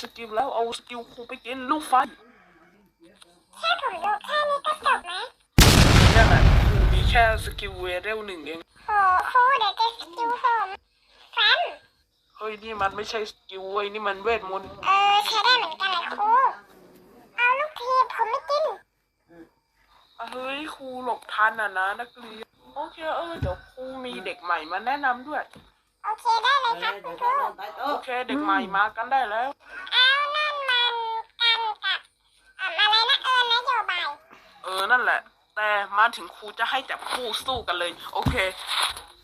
สกิลแล้วเอาสกิลครูไปกินลูกไฟแค่ผมดูแค่นี้ก็จบไหมเนี่ยแหละครูมีแค่สกิลเวเรลหนึ่งเองโหครูเดี๋ยวจะสกิลผมแฟมเฮ้ยนี่มันไม่ใช่สกิลเว้ยนี่มันเวทมนต์เออใช้ได้เหมือนกันเลยครูเอาลูกทีบผมไม่กินอะเฮ้ยครูหลบทันอะนะนักเรียนโอเคเออเดี๋ยวครูมีเด็กใหม่มาแนะนำด้วย โอเคได้เลยครับคุณครู โอเคเด็กใหม่มากันได้แล้ว เอานั่นมันกันกับอ่าอะไรนะเออนโยบาย เออนั่นแหละ แต่มาถึงครูจะให้จับคู่สู้กันเลย โอเค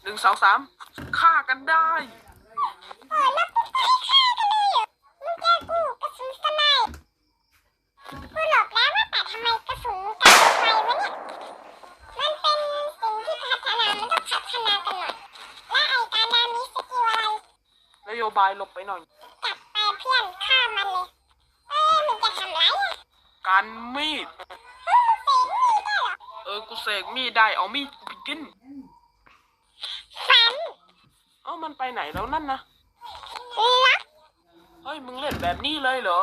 หนึ่งสองสามฆ่ากันได้เออแล้วปุ๊บก็ให้ฆ่ากันเลยเหรอมึงเจอกูกระสุนสไนป์กูหลบแล้วว่าแต่ทำไมกระสุนกันไฟวะเนี่ยมันเป็นสิ่งที่พัฒนามันต้องพัฒนากันหน่อยและไอ้การดามีสกิลอะไรนโยบายหลบไปหน่อยกลับไปเพื่อนฆ่ามันเลยเอ้ยมันจะทำไรอะการมีด อเออกูเสกมีดได้เอามีดกูไปกินฟันเอ้ามันไปไหนแล้วนั่นนะล็อกเฮ้ยมึงเล่นแบบนี้เลยเหรอ